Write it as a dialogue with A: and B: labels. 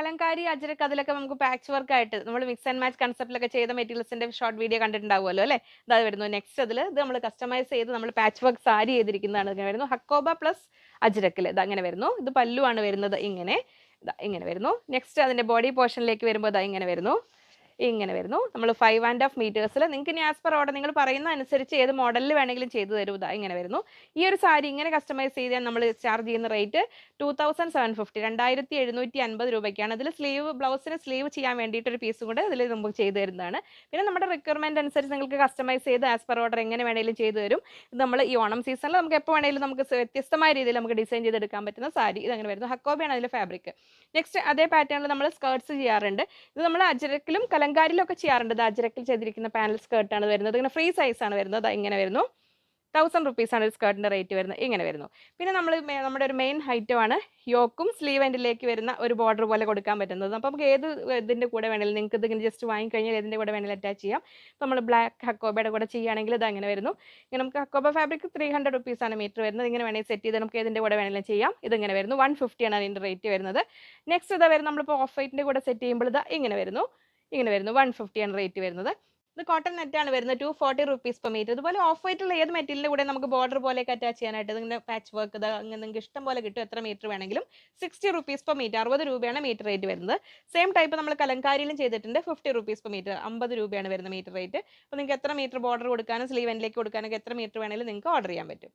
A: കലങ്കാരി അജരക്ക് അതിലൊക്കെ നമുക്ക് patch work ആയിട്ട് നമ്മൾ മിക്സ് ആൻഡ് മാച്ച് കൺസെപ്റ്റിലൊക്കെ ചെയ്ത മെറ്റീരിയൽസിന്റെ ഷോർട്ട് വീഡിയോ കണ്ടിട്ടുണ്ടാവുമല്ലോ അല്ലേ? ഇതാ വരുന്നു. നെക്സ്റ്റ് അതിൽ ഇത് നമ്മൾ കസ്റ്റമൈസ് ചെയ്ത് നമ്മൾ പാച്ച് വർക്ക് സാരി ചെയ്തിരിക്കുന്നതാണ്. ഇങ്ങനെ വരുന്നു. ഹക്കോബ പ്ലസ് അജരക്കിൽ ഇത് അങ്ങനെ വരുന്നു. ഇത് പല്ലുവാണ് വരുന്നത്. ഇങ്ങനെ. ഇതാ ഇങ്ങനെ വരുന്നു. നെക്സ്റ്റ് അതിന്റെ ബോഡി പോർഷനിലേക്ക് വരുമ്പോൾ ഇതാ ഇങ്ങനെ വരുന്നു. ഇങ്ങനെ വരുന്നു. നമ്മൾ ഫൈവ് ആൻഡ് ഹാഫ് മീറ്റേഴ്സിൽ നിങ്ങൾക്ക് ഇനി ആസ് പെർ ഓർഡർ നിങ്ങൾ പറയുന്ന അനുസരിച്ച് ഏത് മോഡലിൽ വേണമെങ്കിലും ചെയ്തു തരും. ഇങ്ങനെ വരുന്നു. ഈ ഒരു സാരി ഇങ്ങനെ കസ്റ്റമൈസ് ചെയ്താൽ നമ്മൾ ചാർജ് ചെയ്യുന്ന rate two thousand seven fifty രണ്ടായിരത്തി എഴുന്നൂറ്റി അൻപത് രൂപയ്ക്കാണ്. അതിൽ സ്ലീവ് ബ്ലൗസിന് സ്ലീവ് ചെയ്യാൻ വേണ്ടിയിട്ട് ഒരു പീസും കൂടെ ഇതിൽ നമുക്ക് ചെയ്തു തരുന്നതാണ്. പിന്നെ നമ്മുടെ റിക്വയർമെന്റ് അനുസരിച്ച് നിങ്ങൾക്ക് കസ്റ്റമൈസ് ചെയ്ത് ആസ് പെർ ഓർഡർ എങ്ങനെ വേണമെങ്കിലും ചെയ്തു തരും. ഇത് നമ്മൾ ഈ ഓണം സീസണിൽ നമുക്ക് എപ്പോൾ വേണമെങ്കിലും നമുക്ക് വ്യത്യസ്തമായ രീതിയിൽ നമുക്ക് ഡിസൈൻ ചെയ്തെടുക്കാൻ പറ്റുന്ന സാരി ഇതങ്ങനെ വരുന്നു. ഹക്കോബിയാണ് അതിൽ ഫാബ്രിക് നെക്സ്റ്റ് അതേ പാറ്റേണിൽ നമ്മൾ സ്കേർട്സ് ചെയ്യാറുണ്ട്. ഇത് നമ്മൾ അജരക്കിലും കലങ്കാരിലും ഒക്കെ ചെയ്യാറുണ്ട്. ദാജരക്കിൽ ചെയ്തിരിക്കുന്ന പാനൽ സ്കേർട്ടാണ് വരുന്നത്. ഇങ്ങനെ ഫ്രീ സൈസ് ആണ് വരുന്നത്. ഇങ്ങനെ വരുന്നു. തൗസൻഡ് റുപ്പീസാണ് ഒരു സ്കേർട്ടിന്റെ റേറ്റ് വരുന്നത്. ഇങ്ങനെ വരുന്നു. പിന്നെ നമ്മൾ നമ്മുടെ ഒരു മെയിൻ ഐറ്റമാണ് യോക്കും സ്ലീവ് എൻഡിലേക്ക് വരുന്ന ഒരു ബോർഡർ പോലെ കൊടുക്കാൻ പറ്റുന്നത്. അപ്പോൾ നമുക്ക് ഏത് ഇതിന്റെ കൂടെ വേണമെങ്കിലും നിങ്ങൾക്ക് ഇതിങ്ങനെ ജസ്റ്റ് വാങ്ങിക്കഴിഞ്ഞാൽ ഏതിന്റെ കൂടെ വേണമെങ്കിലും അറ്റാച്ച് ചെയ്യാം. നമ്മൾ ബ്ലാക്ക് ഹക്കോബയുടെ കൂടെ ചെയ്യുകയാണെങ്കിൽ ഇത് അങ്ങനെ വരുന്നു. ഇങ്ങനെ നമുക്ക് ഹക്കോബ ഫാബ്രിക് ത്രീ ഹൺഡ്രഡ് റുപ്പീസാണ് മീറ്റർ വരുന്നത്. ഇങ്ങനെ വേണമെങ്കിൽ സെറ്റ് ചെയ്ത് നമുക്ക് ഏതിന്റെ കൂടെ വേണമെങ്കിലും ചെയ്യാം. ഇതിങ്ങനെ വരുന്നു. വൺ ഫിഫ്റ്റിയാണ് അതിന്റെ റേറ്റ് വരുന്നത്. നെക്സ്റ്റ് ഇതാ വരുന്നത്. നമ്മളിപ്പോൾ ഓഫ് വൈറ്റിന്റെ കൂടെ സെറ്റ് ചെയ്യുമ്പോൾ ഇതാ ഇങ്ങനെ വരുന്നു. ഇങ്ങനെ വരുന്നു. വൺ ഫിഫ്റ്റിയാണ് റേറ്റ് വരുന്നത്. ഇത് കോട്ടൺ നെറ്റാണ് വരുന്നത്. Two forty rupees per metre ഇതുപോലെ ഓഫ് വൈറ്റുള്ള ഏത് മെറ്റീരിയലിന്റെ കൂടെ നമുക്ക് ബോർഡർ പോലെയൊക്കെ അറ്റാച്ച് ചെയ്യാനായിട്ട് ഇതിങ്ങനെ പാച്ച് വർക്ക് ഇത് അങ്ങനെ നിങ്ങൾക്ക് ഇഷ്ടം പോലെ കിട്ടും എത്ര മീറ്റർ വേണമെങ്കിലും. സിക്സ്റ്റി റുപ്പീസ് പെർ മീറ്റർ അറുപത് രൂപയാണ് മീറ്റർ റേറ്റ് വരുന്നത്. സെയിം ടൈപ്പ് നമ്മൾ കലങ്കാരിയിലും ചെയ്തിട്ടുണ്ട്. ഫിഫ്റ്റി റുപ്പീസ് പെർ മീറ്റർ അമ്പത് രൂപയാണ് വരുന്നത് മീറ്റർ റേറ്റ് അപ്പോൾ നിങ്ങൾക്ക് എത്ര മീറ്റർ ബോർഡർ കൊടുക്കാനും സ്ലീവ് എൻഡിലേക്ക് കൊടുക്കാനൊക്കെ എത്ര മീറ്റർ വേണമെങ്കിലും നിങ്ങൾക്ക് ഓർഡർ ചെയ്യാൻ പറ്റും.